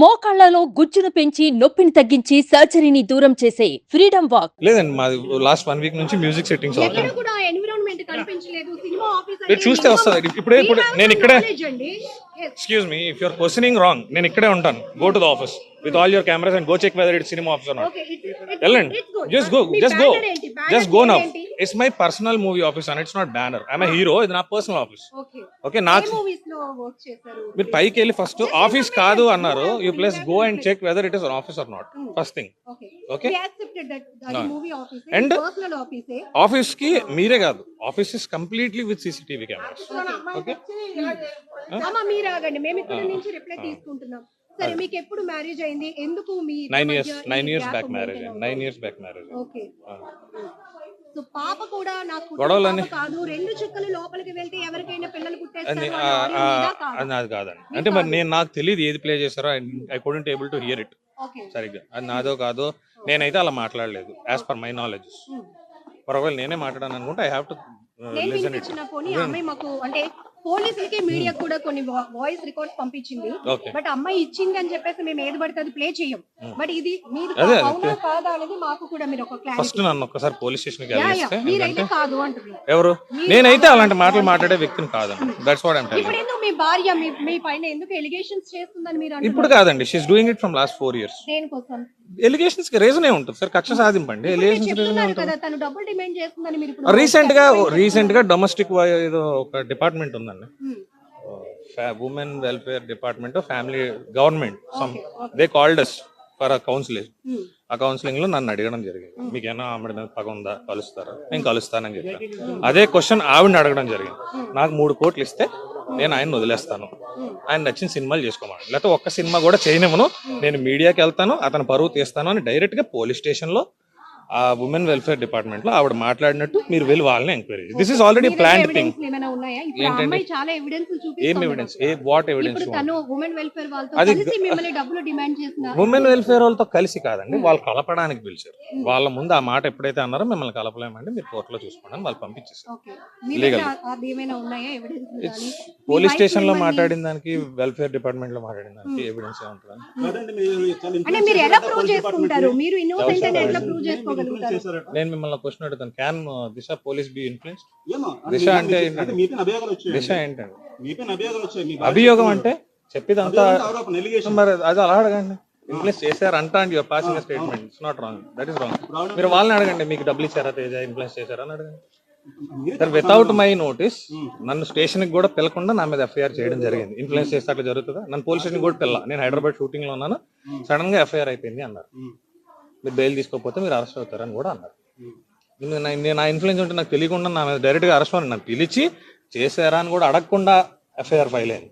మోకాళ్ళలో గుజ్జును పెంచి నొప్పిని తగ్గించి సర్జరీని దూరం చేసే ఫ్రీడమ్ వాక్. లేదండి మాది లాస్ట్ వన్ వీక్ నుంచి మ్యూజిక్ సెట్టింగ్స్ ఎక్కడ అవుతుంది కూడా ఎన్విరాన్మెంట్ కనిపించలేదు. సినిమా ఆఫీస్ మీరు చూస్తే వస్తుంది. ఇప్పుడే ఇప్పుడు నేను ఇక్కడే excuse me if you're questioning wrong నేను ఇక్కడే ఉంటాను. Go to the office with all your cameras and go check whether it cinema office వెళ్ళండి. Just go just go just go now it's my personal movie office and it's not banner I'm hero ఇది నా personal office okay నాకు చేశారు? మీరు పైకి వెళ్ళి first office కాదు అన్నారు. You plus go and check weather it is office are not first thing okay movie ఆఫీస్కి మీరే కాదు. Office is completely with CCTV cameras okay అమ్మ మీరు ఆగండి. మేము ఇక్కడ నుంచి రిప్లై తీసుకుంటున్నాం. సరే మీకు ఎప్పుడు మ్యారేజ్ అయింది? ఎందుకు మీ nine years nine years back marriage nine years back marriage okay so పాప కూడా నాకు గొడవలన్నీ- కాదు రెండు చుక్కలు లోపలికి వెళ్తే ఎవరికైనా పిల్లలు పుట్టేస్తారు అది కాదండి. అంటే మరి నేను నాకు తెలియదు ఏది ప్లే చేస్తారో I couldn't able to hear it సరిగ్గా. అది నాదో కాదో నేనైతే అలా మాట్లాడలేదు యాజ్ పర్ మై నాలెడ్జ్ ఒకవేళ నేనే మాట్లాడాను అనుకుంటే ఐ హ్యావ్ టు నేను లిసన్ ఇట్ వినిపించిన పోనీ అమ్మాయి మాకు అంటే పోలీసులకి మీడియా కూడా కొన్ని వాయిస్ రికార్డ్స్ పంపించింది. బట్ అమ్మాయి ఇచ్చింది అని చెప్పేసి మేము ఏది పడితే అది ప్లే చేయం బట్ ఇది మీరు. అవునా కాదా అనేది మాకు కూడా మీరు ఒక క్లారిటీ ఫస్ట్ నన్ను ఒక్కసారి పోలీస్ వెళ్ళిస్తే మీరైతే కాదు అంటున్నారు. ఎవరు? నేనైతే అలాంటి మాటలు మాట్లాడే వ్యక్తిని కాదండి దట్స్ వాట్ మీ భార్య మీ మీ పైన ఎందుకు ఎలిగేషన్స్ చేస్తుందని మీరు అంటున్నారు? ఇప్పుడు కాదండి she is doing it from last four years దేనికోసం? ఎలిగేషన్స్కి రీజన్ ఏ ఉంటుంది సార్? కక్ష సాధింపండి. మీరు ఎలిగేషన్స్ రీజన్ చెప్తున్నారు కదా తను డబ్బులు డిమాండ్ చేస్తుందని మీరు ఇప్పుడు రీసెంట్గా రీసెంట్గా డొమెస్టిక్ ఏదో ఒక డిపార్ట్మెంట్ ఉందండి. Hmm. Women welfare department family government some they called us for a counselling Hmm. ఆ కౌన్సిలింగ్లో నన్ను అడగడం జరిగింది. మీకేనా ఆమె మీద పగ ఉందా? కలుస్తారా? నేను కలుస్తానని చెప్పాను. అదే క్వశ్చన్ ఆవిడని అడగడం జరిగింది. నాకు మూడు కోట్లు ఇస్తే నేను ఆయన వదిలేస్తాను. ఆయన నచ్చిన సినిమాలు చేసుకోమని. లేకపోతే ఒక్క సినిమా కూడా చేయనివ్వను. నేను మీడియాకి వెళ్తాను అతను పరువు తీస్తాను అని డైరెక్ట్గా పోలీస్ స్టేషన్లో ఆ ఉమెన్ వెల్ఫేర్ డిపార్ట్మెంట్లో ఆవిడ మాట్లాడినట్టు మీరు వెళ్ళి వాళ్ళని enquiry this is already plan thing evidence ఏమైనా ఉన్నాయా? ఇప్పుడు ఆ అమ్మాయి చాలా ఎవిడెన్స్ ఏం ఎవిడెన్స్ ఏ వాట్ ఎవిడెన్స్ ఇప్పుడు తను ఉమెన్ వెల్ఫేర్ వాళ్ళతో అది కలిసి మిమ్మల్ని డబ్బులు డిమాండ్ చేసిన ఉమెన్ వెల్ఫేర్ వాళ్ళతో కలిసి కాదండి వాళ్ళు కలపడానికి పిలిచారు. వాళ్ళ ముందు ఆ మాట ఎప్పుడైతే అన్నారో మిమ్మల్ని కలపలేమండి మీరు కోర్టులో చూసుకోండి వాళ్ళు పంపించేసారు ఓకే మీ దగ్గర అది ఏమైనా ఉన్నాయా ఎవిడెన్స్ కానీ పోలీస్ స్టేషన్లో మాట్లాడిన దానికి వెల్ఫేర్ డిపార్ట్మెంట్లో మాట్లాడిన దానికి ఎవిడెన్స్ ఏముంటుంది అంటే మీరు ఎలా ప్రూవ్ చేసుకుంటారు? మీరు ఇన్నోసెంట్ అని ఎట్లా ప్రూవ్ చేసుకోగలుగుతారు నేను మిమ్మల్ని క్వశ్చన్ అడుగుతాను. Can Disha police be influence Disha అంటే దిశ ఏంటండి? అభియోగం అంటే చెప్పేదంతా. మరి అది అలా అడగండి. ఇన్ఫ్లుయెన్స్ చేశారు అంటా అండి your passing statement it's not wrong that is wrong మీరు వాళ్ళని అడగండి మీకు డబ్బులు ఇచ్చారా తేజ ఇన్ఫ్లుయెన్స్ చేశారా అని అడగండి. సార్ వితౌట్ మై నోటీస్ నన్ను స్టేషన్కి కూడా పిలకుండా నా మీద ఎఫ్ఐఆర్ చేయడం జరిగింది. ఇన్ఫ్లుయెన్స్ చేస్తే అట్లా జరుగుతుందా? నన్ను పోలీస్ స్టేషన్ కూడా పిల్ల. నేను హైదరాబాద్ షూటింగ్లో ఉన్నాను. సడన్గా ఎఫ్ఐఆర్ అయిపోయింది అన్నారు. మీరు బెయిల్ తీసుకోకపోతే మీరు అరెస్ట్ అవుతారని కూడా అన్నారు. నేను నా- ఇన్ఫ్లుయెన్స్ ఉంటే నాకు తెలియకుండా నా మీద డైరెక్ట్గా అరెస్ట్ అని నన్ను పిలిచి చేశారా అని కూడా అడగకుండా ఎఫ్ఐఆర్ ఫైల్ అయింది.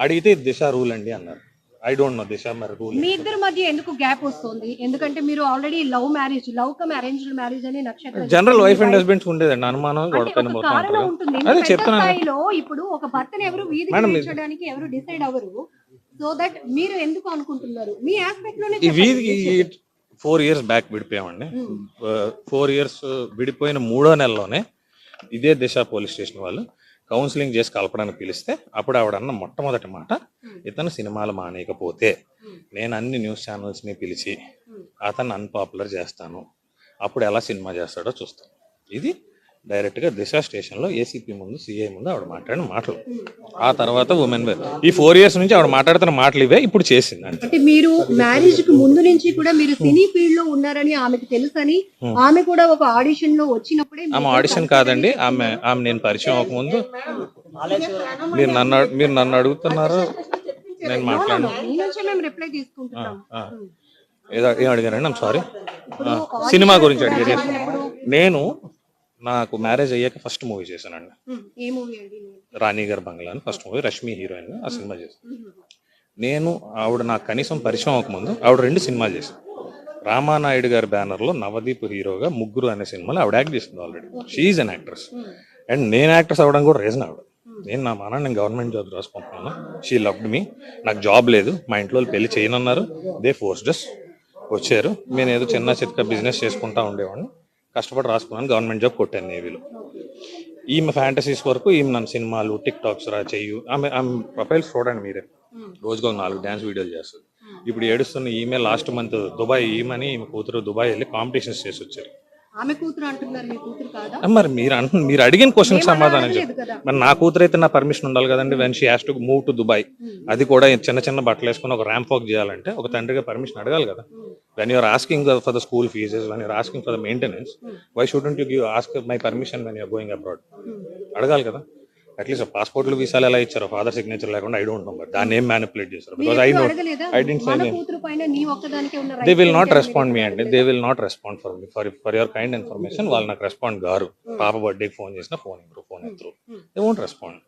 అడిగితే ఇది దిశ రూల్ అండి అన్నారు. ఐ డోంట్ నో దిశ మరి రూల్ మీ ఇద్దరి మధ్య ఎందుకు గ్యాప్ వస్తుంది? ఎందుకంటే మీరు already love marriage love come arranged marriage అని నక్షత్రం జనరల్ వైఫ్ అండ్ హస్బెండ్స్ ఉండేదండి. అనుమానం ఉంటుంది. అదే చెప్తున్నాను. ఇప్పుడు ఒక భర్తను ఎవరు వీధికి ఎవరు డిసైడ్ అవ్వరు. సో దట్ మీరు ఎందుకు అనుకుంటున్నారు? మీ ఆస్పెక్ట్లోనే ఈ వీధికి ఫోర్ ఇయర్స్ బ్యాక్ విడిపోయామండి. ఫోర్ ఇయర్స్ విడిపోయిన మూడో నెలలోనే ఇదే దిశ పోలీస్ స్టేషన్ వాళ్ళు కౌన్సిలింగ్ చేసి కలపడానికి పిలిస్తే అప్పుడు ఆవిడ అన్న మొట్టమొదటి మాట ఇతను సినిమాలు మానేయకపోతే నేను అన్ని న్యూస్ ఛానల్స్ని పిలిచి అతను అన్పాపులర్ చేస్తాను. అప్పుడు ఎలా సినిమా చేస్తాడో చూస్తాను ఇది డైరెక్ట్గా దిశ స్టేషన్లో ఏసీపీ ముందు సిఐ ముందు ఆవిడ మాట్లాడిన మాటలు. ఆ తర్వాత ఉమెన్ ఈ ఫోర్ ఇయర్స్ నుంచి ఆవిడ మాట్లాడుతున్న మాటలు ఇవే ఇప్పుడు చేసింది అంటే మీరు మ్యారేజ్కి ముందు నుంచి కూడా మీరు సినీ ఫీల్డ్లో ఉన్నారని ఆమెకు తెలుసని ఆమె కూడా ఒక ఆడిషన్లో వచ్చినప్పుడే ఆమె ఆడిషన్ కాదండి. ఆమె ఆమె నేను పరిచయం అవ్వకముందు మీరు నన్ను మీరు నన్ను అడుగుతున్నారు. నేను మాట్లాడను. మీ నుంచే మేము రిప్లై తీసుకుంటున్నాం. ఆ. ఏదో ఏం అడిగారండి? ఐమ్ సారీ సినిమా గురించి అడిగారు. నేను నాకు మ్యారేజ్ అయ్యాక ఫస్ట్ మూవీ చేశానండి. ఉమ్, ఏ మూవీ అండి రాణి గారి బంగ్లా అని ఫస్ట్ మూవీ రష్మి హీరోయిన్ ఆ సినిమా చేశాను. నేను ఆవిడ నాకు కనీసం పరిచయం అవ్వకముందు ఆవిడ రెండు సినిమాలు చేశాను రామానాయుడు గారి బ్యానర్లో నవదీప్ హీరోగా ముగ్గురు అనే సినిమాలో ఆవిడ యాక్ట్ చేసింది already she is an actress and నేను యాక్ట్రెస్ అవ్వడం కూడా రీజన్ ఆవిడ. నేను నా మాన నేను గవర్నమెంట్ జాబ్ రాసుకుంటున్నాను. షీ లవ్డ్ మీ నాకు జాబ్ లేదు. మా ఇంట్లో వాళ్ళు పెళ్ళి చేయనన్నారు. దే ఫోర్స్ డస్ వచ్చారు. నేను ఏదో చిన్న చిత్క బిజినెస్ చేసుకుంటా ఉండేవాడిని. కష్టపడి రాసుకున్నాను. గవర్నమెంట్ జాబ్ కొట్టాను నేవీలో. ఈమె ఫ్యాంటసీస్ వరకు ఈమె నన్ను సినిమాలు టిక్ టాక్స్ రా చెయ్యు. ఆమె ఆమె ప్రొఫైల్స్ చూడండి మీరే. రోజుకు ఒక నాలుగు డ్యాన్స్ వీడియోలు చేస్తుంది. ఇప్పుడు ఏడుస్తున్న ఈమె లాస్ట్ మంత్ దుబాయ్ ఈమెని ఈమె కూతురు దుబాయ్ వెళ్ళి కాంపిటీషన్స్ చేసి వచ్చారు ఆమె కూతురు అంటున్నారు మీ కూతురు కాదా? ఆ, మరి మీరు అంటు మీరు అడిగిన క్వశ్చన్ సమాధానం చెప్పు. మరి నా కూతురు అయితే నా పర్మిషన్ ఉండాలి కదండి. When she has to move to Dubai అది కూడా చిన్న చిన్న బట్టలు వేసుకుని ఒక ర్యాంప్ వాక్ చేయాలంటే ఒక తండ్రిగా పర్మిషన్ అడగాలి కదా. When you're asking for the school fees when you're asking for the maintenance why shouldn't you give ask my permission when you're going abroad అడగాలి కదా. అట్లీస్ట్ పాస్పోర్ట్లు వీసాలు ఎలా ఇచ్చారో? ఫాదర్ సిగ్నేచర్ లేకుండా ఐ డోంట్ నో బట్ దాన్ని ఏం manipulate చేశారు? Because I know I didn't they will not respond me అండి they will not respond for me for for your kind information వాళ్ళు నాకు రెస్పాండ్ గారు పాప బర్త్డేకి ఫోన్ చేసిన ఫోన్ ఇవ్వరు ఫోన్ ఎత్తరు దే వోంట్ రెస్పాండ్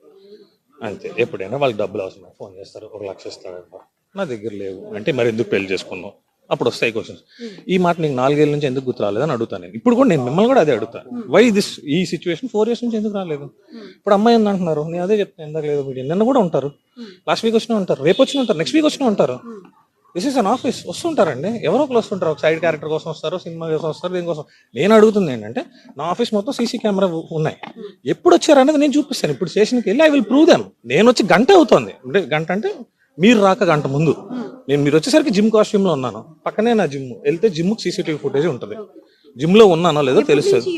అంతే. ఎప్పుడైనా వాళ్ళకి డబ్బులు అవసరం ఫోన్ చేస్తారు ఒక లక్ష ఇస్తారు నా దగ్గర లేవు. అంటే మరి ఎందుకు పెళ్ళి చేసుకున్నావు అప్పుడు వస్తాయి క్వశ్చన్స్ ఈ మాట నీకు నాలుగేళ్ళ నుంచి ఎందుకు గుర్తు రాలేదని అడుగుతాను నేను. ఇప్పుడు కూడా నేను మిమ్మల్ని కూడా అదే అడుగుతాను వై దిస్ ఈ సిచ్యువేషన్ ఫోర్ ఇయర్స్ నుంచి ఎందుకు రాలేదు? ఇప్పుడు అమ్మాయి ఉంది అంటున్నారు. నేను అదే చెప్తాను ఎందుకు లేదు మీడియం? నిన్న కూడా ఉంటారు. లాస్ట్ వీక్ వచ్చిన ఉంటారు. రేపు వచ్చిన ఉంటారు. నెక్స్ట్ వీక్ వచ్చిన ఉంటారు. దిస్ ఇస్ అన్ ఆఫీస్ వస్తుంటారండి. ఎవరో ఒకరు వస్తుంటారు. ఒక సైడ్ క్యారెక్టర్ కోసం వస్తారు సినిమా కోసం వస్తారు దీనికోసం నేను అడుగుతుంది ఏంటంటే నా ఆఫీస్ మొత్తం సీసీ కెమెరా ఉన్నాయి. ఎప్పుడు వచ్చారు అనేది నేను చూపిస్తాను. ఇప్పుడు స్టేషన్కి వెళ్ళి ఐ విల్ ప్రూవ్ దెమ్ నేను వచ్చి గంట అవుతుంది. అంటే గంట అంటే మీరు రాక గంట ముందు. నేను మీరు వచ్చేసరికి జిమ్ కాస్ట్యూమ్లో ఉన్నాను. పక్కనే నా జిమ్. వెళ్తే జిమ్ సీసీటీవీ ఫుటేజ్ ఉంటుంది. జిమ్లో ఉన్నానో లేదో తెలుస్తుంది.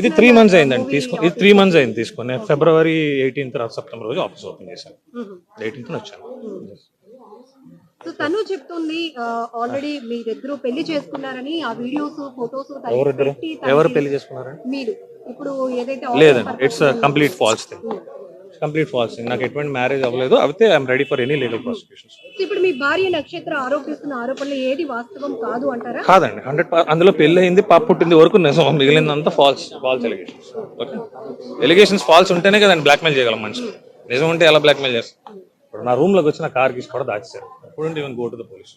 ఇది త్రీ మంత్స్ అయిందండి. తీసుకుని ఇది త్రీ మంత్స్ అయింది తీసుకుని ఫిబ్రవరి ఎయిటీన్త్ సెప్టెంబర్ రోజు ఆఫీస్ ఓపెన్ చేశాను. ఎయిటీన్త్ వచ్చాను. సో తను చెప్తుంది ఆల్రెడీ మీరిద్దరు పెళ్ళి చేసుకున్నారని ఆ వీడియోస్ ఫొటోస్ ఎవరిద్దరు? ఎవరు పెళ్ళి చేసుకున్నారండి? మీరు. ఇప్పుడు ఏదైతే లేదండి. It's complete false thing complete false నాకు ఎటువంటి మ్యారేజ్ అవ్వలేదు. అయితే I'm ready for any legal prosecutions. So ఇప్పుడు మీ భార్య నక్షత్ర ఆరోపిస్తున్న ఆరోపణలు ఏది వాస్తవం కాదు అంటారా? కాదండి. హండ్రెడ్ అందులో పెళ్ళి అయింది పాప పుట్టింది వరకు నిజం. మిగిలిందంతా false false allegations okay? Allegations false ఉంటేనే కదండి బ్లాక్మెయిల్ చేయగలం మనిషి నిజం ఉంటే ఎలా బ్లాక్మెయిల్ చేస్తాం ఇప్పుడు నా రూమ్లోకి వచ్చి నా కార్ గీసి కూడా దాచేశారు. అప్పుడు even go to the police